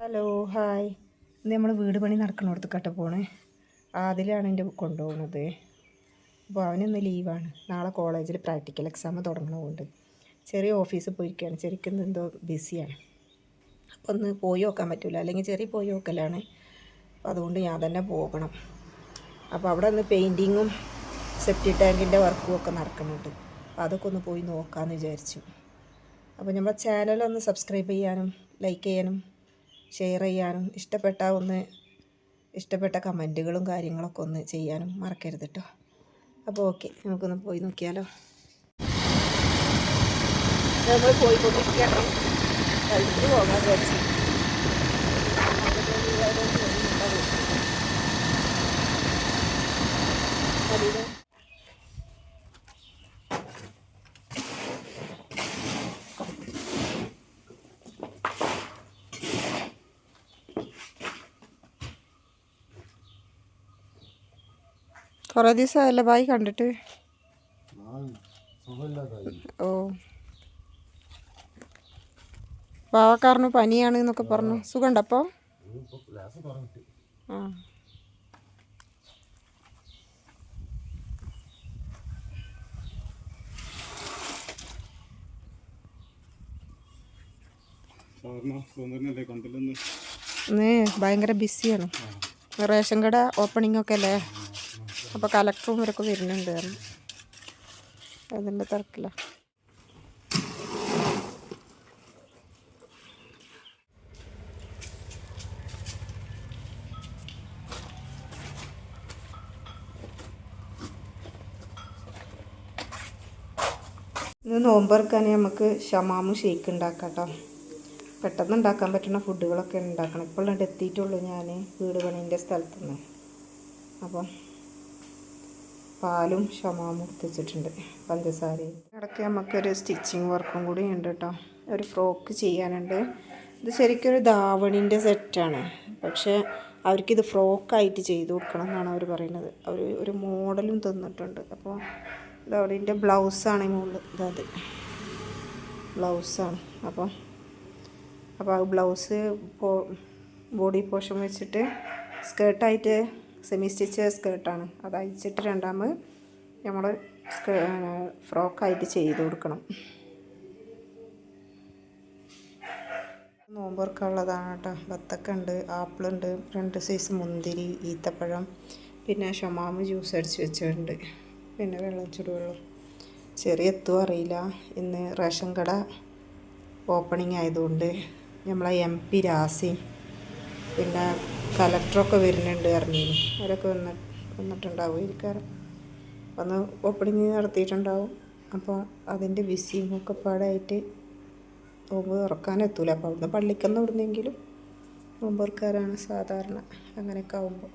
Hello hi. ഇന്ന് നമ്മൾ വീട് പണി നടക്കണോടത്തേക്കട്ടെ പോണേ. അതിലാണ് എന്റെ കൊണ്ടുപോകുന്നത് അപ്പോൾ അവനിന്ന് ലീവാണ്. നാളെ കോളേജിൽ പ്രാക്ടിക്കൽ എക്സാം തുടങ്ങണമുണ്ട് ചെറിയ ഓഫീസിൽ പോയിരിക്കുകയാണ് ശരിക്കും എന്തോ ബിസിയാണ്. അപ്പോൾ ഒന്ന് പോയി നോക്കാൻ പറ്റില്ല അല്ലെങ്കിൽ ചെറിയ പോയി നോക്കലാണ്. അപ്പോൾ അതുകൊണ്ട് ഞാൻ തന്നെ പോകണം. അപ്പോൾ അവിടെ ഒന്ന് പെയിന്റിങ്ങും സെപ്റ്റി ടാങ്കിന്റെ വർക്കും ഒക്കെ നടക്കുന്നുണ്ട് അപ്പോൾ അതൊക്കെ ഒന്ന് പോയി നോക്കാമെന്ന് വിചാരിച്ചു. അപ്പോൾ നമ്മുടെ ചാനലൊന്ന് സബ്സ്ക്രൈബ് ചെയ്യാനും ലൈക്ക് ചെയ്യാനും ഷെയർ ചെയ്യാനും ഇഷ്ടപ്പെട്ട ഒന്ന് ഇഷ്ടപ്പെട്ട കമന്റുകളും കാര്യങ്ങളൊക്കെ ഒന്ന് ചെയ്യാനും മറക്കരുത് കേട്ടോ അപ്പോൾ ഓക്കെ നമുക്കൊന്ന് പോയി നോക്കിയാലോ? നമ്മൾ പോയിക്കൊണ്ടിരിക്കുകയാണ്. പോകാൻ വിചാരിച്ചു അതിന് കുറേ ദിവസമായല്ലേ ബായി കണ്ടിട്ട്. ഓ. പാവക്കാരന് പനിയാണ് എന്നൊക്കെ പറഞ്ഞു. സുഖമുണ്ട് അപ്പോൾ ആ. ഭയങ്കര ബിസിയാണ് റേഷൻ കട ഓപ്പണിംഗ് ഒക്കെ അല്ലേ? അപ്പോൾ കലക്ടറും ഇവരൊക്കെ വരുന്നുണ്ട് അതിന്റെ തിരക്കില്ല ഇന്ന് നോമ്പറക്കാൻ നമുക്ക് ഷമാമു ഷേക്ക് ഉണ്ടാക്കാം കേട്ടോ പെട്ടെന്ന് ഉണ്ടാക്കാൻ പറ്റുന്ന ഫുഡുകളൊക്കെ ഉണ്ടാക്കണം. ഇപ്പോഴാണ് എത്തിയിട്ടുള്ളൂ ഞാൻ വീട് പണീന്റെ സ്ഥലത്തുനിന്ന്. അപ്പം പാലും ഷമാമും എടുത്തിട്ടുണ്ട് പഞ്ചസാരയും. ഇടയ്ക്ക് നമുക്കൊരു സ്റ്റിച്ചിങ് വർക്കും കൂടി ഉണ്ട് കേട്ടോ. ഒരു ഫ്രോക്ക് ചെയ്യാനുണ്ട്. ഇത് ശരിക്കും ഒരു ധാവണിന്റെ സെറ്റാണ്. പക്ഷേ അവർക്കിത് ഫ്രോക്കായിട്ട് ചെയ്ത് കൊടുക്കണം എന്നാണ് അവർ പറയുന്നത്. അവർ ഒരു മോഡലും തന്നിട്ടുണ്ട്. അപ്പോൾ ധാവണിന്റെ ബ്ലൗസാണ് മുകളിൽ ഇതത് ബ്ലൗസാണ്. അപ്പോൾ അപ്പോൾ ആ ബ്ലൗസ് ബോഡി പോർഷൻ വെച്ചിട്ട് സ്കേർട്ടായിട്ട് സെമി സ്റ്റിച്ച് സ്കേർട്ടാണ് അത് അയച്ചിട്ട് രണ്ടാമത് നമ്മൾ ഫ്രോക്കായിട്ട് ചെയ്ത് കൊടുക്കണം. നോമ്പുറക്കുള്ളതാണ് കേട്ടോ. ബത്തക്ക ഉണ്ട് ആപ്പിളുണ്ട് രണ്ട് സൈസ് മുന്തിരി ഈത്തപ്പഴം പിന്നെ ഷമാമ് ജ്യൂസ് അടിച്ച് വെച്ചിട്ടുണ്ട് പിന്നെ വെള്ളം ചുടുവെള്ളം. ചെറിയ എത്തും അറിയില്ല. ഇന്ന് റേഷൻ കട ഓപ്പണിംഗ് ആയതുകൊണ്ട് നമ്മളെ എം പി രാസി പിന്നെ കലക്ടറൊക്കെ വരുന്നുണ്ട് അറിഞ്ഞിരുന്നു അവരൊക്കെ വന്ന് വന്നിട്ടുണ്ടാവും ഇരിക്കാറ് വന്ന് ഓപ്പണിങ് നടത്തിയിട്ടുണ്ടാവും. അപ്പോൾ അതിന്റെ ബിസിയും ഒക്കെ പാടായിട്ട് നോമ്പ് തുറക്കാനെത്തൂല അപ്പോൾ അവിടുന്ന് പള്ളിക്കൊന്നും ഇടുന്നെങ്കിലും നോമ്പ് തുറക്കാറാണ് സാധാരണ അങ്ങനെയൊക്കെ ആവുമ്പോൾ.